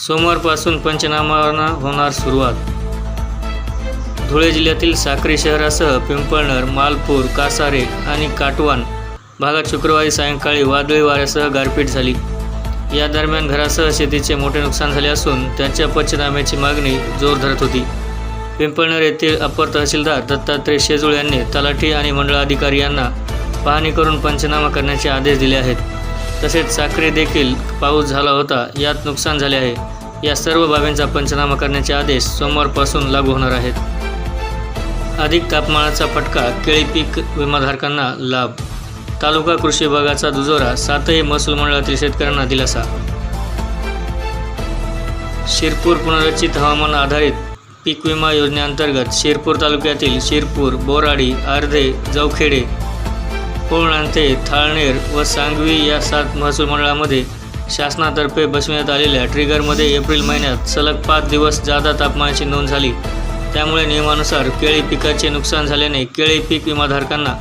सोमवारपासून पंचनामांना होणार सुरुवात. धुळे जिल्ह्यातील साक्री शहरासह पिंपळनर मालपूर कासारे आणि काटवान भागात शुक्रवारी सायंकाळी वादळी वाऱ्यासह गारपीट झाली. या दरम्यान घरासह शेतीचे मोठे नुकसान झाले असून त्यांच्या पंचनाम्याची मागणी जोर धरत होती. पिंपळनर येथील अपर तहसीलदार दत्तात्रय शेजुळ यांनी तलाठी आणि मंडळ अधिकारी यांना पाहणी करून पंचनामा करण्याचे आदेश दिले आहेत. तसेच साखरे देखील पाऊस झाला होता यात नुकसान झाले आहे. या सर्व बाबींचा पंचनामा करण्याचे आदेश सोमवारपासून लागू होणार आहेत. अधिक तापमानाचा फटका केळी पीक विमाधारकांना लाभ. तालुका कृषी विभागाचा दुजोरा सातही महसूल मंडळातील शेतकऱ्यांना दिलासा. शिरपूर पुनर्रचित हवामान आधारित पीक विमा योजनेअंतर्गत शिरपूर तालुक्यातील शिरपूर बोराडी आर्धे जवखेडे कोळणांते थाळनेर व सांगवी या सात महसूल मंडळामध्ये शासनातर्फे बसविण्यात आलेल्या ट्रिगरमध्ये एप्रिल महिन्यात सलग पाच दिवस जादा तापमानाची नोंद झाली. त्यामुळे नियमानुसार केळी पिकाचे नुकसान झाल्याने केळी पीक विमाधारकांना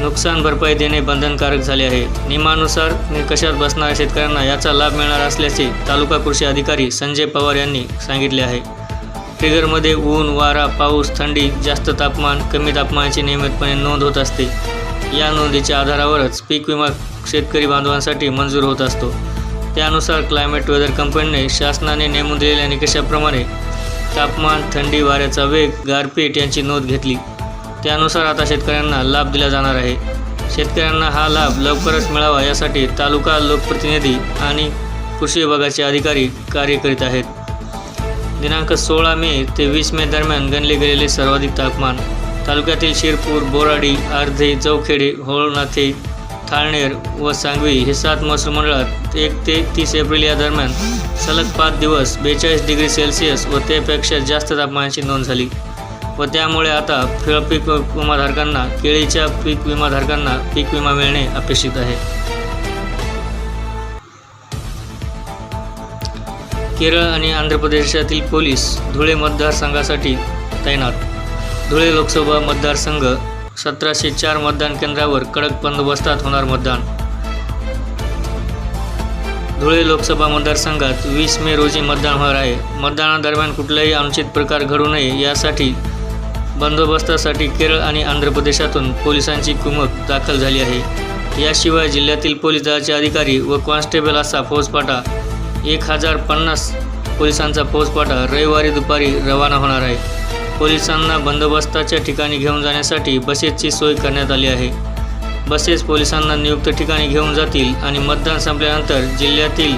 नुकसान भरपाई देणे बंधनकारक झाले आहे. नियमानुसार निकषात बसणाऱ्या शेतकऱ्यांना याचा लाभ मिळणार असल्याचे तालुका कृषी अधिकारी संजय पवार यांनी सांगितले आहे. ट्रिगरमध्ये ऊन वारा पाऊस थंडी जास्त तापमान कमी तापमानाची नियमितपणे नोंद होत असते. या नोंदीच्या आधारावरच पीक विमा शेतकरी बांधवांसाठी मंजूर होत असतो. त्यानुसार क्लायमेट वेदर कंपनीने शासनाने नेमून दिलेल्या निकषाप्रमाणे तापमान थंडी वाऱ्याचा वेग गारपीट यांची नोंद घेतली. त्यानुसार आता शेतकऱ्यांना लाभ दिला जाणार आहे. शेतकऱ्यांना हा लाभ लवकरच मिळावा यासाठी तालुका लोकप्रतिनिधी आणि कृषी विभागाचे अधिकारी कार्य करीत आहेत. दिनांक सोळा मे ते वीस मे दरम्यान गणले गेलेले सर्वाधिक तापमान तालुक्यातील शिरपूर बोराडी आर्धे चौखेडे होळनाथे थाळनेर व सांगवी हे सात महसूल मंडळात एक ते तीस एप्रिल या दरम्यान सलग पाच दिवस बेचाळीस डिग्री सेल्सिअस व त्यापेक्षा जास्त तापमानाची नोंद झाली व त्यामुळे आता फळपीक विमाधारकांना केळीच्या पीक विमाधारकांना पीक विमा मिळणे अपेक्षित आहे. केरळ आणि आंध्र प्रदेशातील पोलीस धुळे मतदारसंघासाठी तैनात धुळे लोकसभा मतदारसंघ सतराशे चार मतदान केंद्रावर कडक बंदोबस्तात होणार मतदान. धुळे लोकसभा मतदारसंघात वीस मे रोजी मतदान होणार आहे. मतदानादरम्यान कुठलाही अनुचित प्रकार घडू नये यासाठी बंदोबस्तासाठी केरळ आणि आंध्र प्रदेशातून पोलिसांची कुमक दाखल झाली आहे. याशिवाय जिल्ह्यातील पोलीस दलाचे अधिकारी व कॉन्स्टेबल असा फौजपाटा एक हजार पन्नास पोलिसांचा फौजपाटा रविवारी दुपारी रवाना होणार आहे. पोलिसांना बंदोबस्ताच्या ठिकाणी घेऊन जाण्यासाठी बसेसची सोय करण्यात आली आहे. बसेस पोलिसांना नियुक्त ठिकाणी घेऊन जातील आणि मतदान संपल्यानंतर जिल्ह्यातील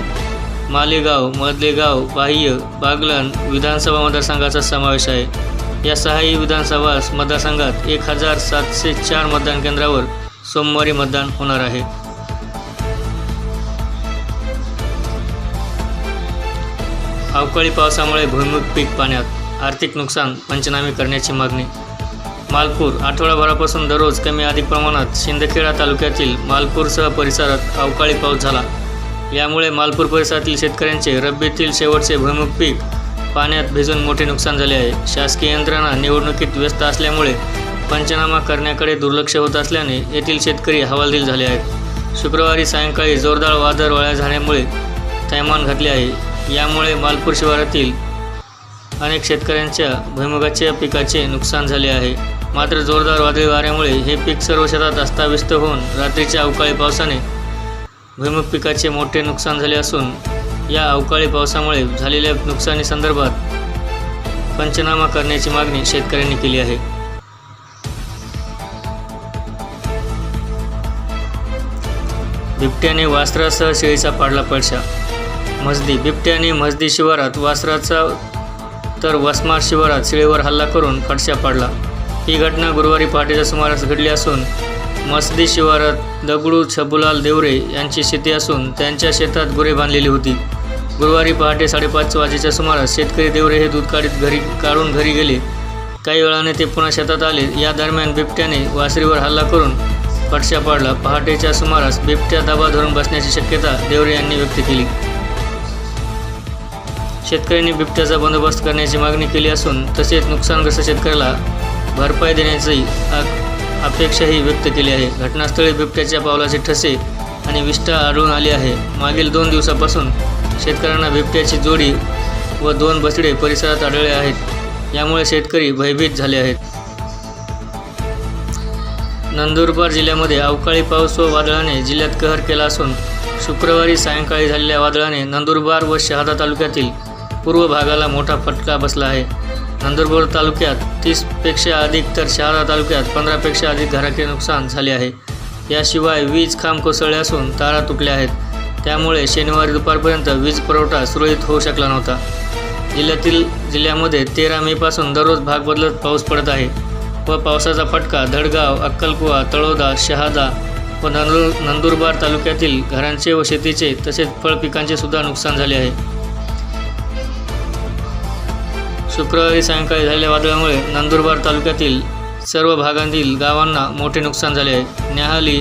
मालेगाव मधलेगाव बाह्य बागलन विधानसभा मतदारसंघाचा समावेश आहे. या सहाही विधानसभा मतदारसंघात एक हजार सातशे चार मतदान केंद्रावर सोमवारी मतदान होणार आहे. अवकाळी पावसामुळे भुईमुग पीक पाण्यात आर्थिक नुकसान पंचनामे करण्याची मागणी. मालपूर आठवडाभरापासून दररोज कमी अधिक प्रमाणात शिंदखेडा तालुक्यातील मालपूरसह परिसरात अवकाळी पाऊस झाला. यामुळे मालपूर परिसरातील शेतकऱ्यांचे रब्बीतील शेवटचे भुईमुग पीक पाण्यात भिजून मोठे नुकसान झाले आहे. शासकीय यंत्रणा निवडणुकीत व्यस्त असल्यामुळे पंचनामा करण्याकडे दुर्लक्ष होत असल्याने येथील शेतकरी हवालदिल झाले आहेत. शुक्रवारी सायंकाळी जोरदार वादळ वाळ्या झाल्यामुळे थैमान घातले आहे. यामुळे मालपूर शिवारातील अनेक शेतकऱ्यांच्या भुईमुगाच्या पिकाचे नुकसान झाले आहे. मात्र जोरदार वादळी वाऱ्यामुळे हे पीक सर्व शेतात अस्ताव्यस्त होऊन रात्रीच्या अवकाळी पावसाने भुईमुग पिकाचे मोठे नुकसान झाले असून या अवकाळी पावसामुळे झालेल्या नुकसानीसंदर्भात पंचनामा करण्याची मागणी शेतकऱ्यांनी केली आहे. बिबट्याने वासरासह शेळीचा पाडला पडशा. मजदी बिबट्याने मजदी शिवारात वासराचा तर वसमार शिवारात शिळेवर हल्ला करून फडशा पाडला. ही घटना गुरुवारी पहाटेच्या सुमारास घडली असून मसदी शिवारात दगडू छबुलाल देवरे यांची शेती असून त्यांच्या शेतात गुरे बांधलेली होती. गुरुवारी पहाटे साडेपाच वाजेच्या सुमारास शेतकरी देवरे हे दूध काढीत घरी काढून घरी गेले. काही वेळाने ते पुन्हा शेतात आले. या दरम्यान बिबट्याने वासरीवर हल्ला करून फडशा पाडला. पहाटेच्या सुमारास बिबट्या दबा धरून बसण्याची शक्यता देवरे यांनी व्यक्त केली. शेतकऱ्यांनी बिबट्याचा बंदोबस्त करण्याची मागणी केली असून तसेच नुकसानग्रस्त शेतकऱ्याला भरपाई देण्याची आ- अपेक्षाही व्यक्त केली आहे. घटनास्थळी बिबट्याच्या पावलाचे ठसे आणि विष्ठा आढळून आली आहे. मागील दोन दिवसापासून शेतकऱ्यांना बिबट्याची जोडी व दोन बसडे परिसरात आढळले आहेत. यामुळे शेतकरी भयभीत झाले आहेत. नंदुरबार जिल्ह्यामध्ये अवकाळी पाऊस व वादळाने जिल्ह्यात कहर केला असून शुक्रवारी सायंकाळी झालेल्या वादळाने नंदुरबार व शहादा तालुक्यातील पूर्व भागाला मोठा फटका बसला आहे. नंदुरबार तालुक्यात तीसपेक्षा अधिक तर शहादा तालुक्यात पंधरापेक्षा अधिक घराचे नुकसान झाले आहे. याशिवाय वीज खांब कोसळले असून तारा तुटल्या आहेत. त्यामुळे शनिवारी दुपारपर्यंत वीज पुरवठा सुरळीत होऊ शकला नव्हता. जिल्ह्यातील जिल्ह्यामध्ये तेरा मेपासून दररोज भाग बदलत पाऊस पडत आहे व पावसाचा फटका धडगाव अक्कलकुवा तळोदा शहादा व नंदुर नंदुरबार तालुक्यातील घरांचे व शेतीचे तसेच फळपिकांचे सुद्धा नुकसान झाले आहे. शुक्रवारी सायंकाळी झालेल्या वादळामुळे नंदुरबार तालुक्यातील सर्व भागांतील गावांना मोठे नुकसान झाले आहे. न्याहाली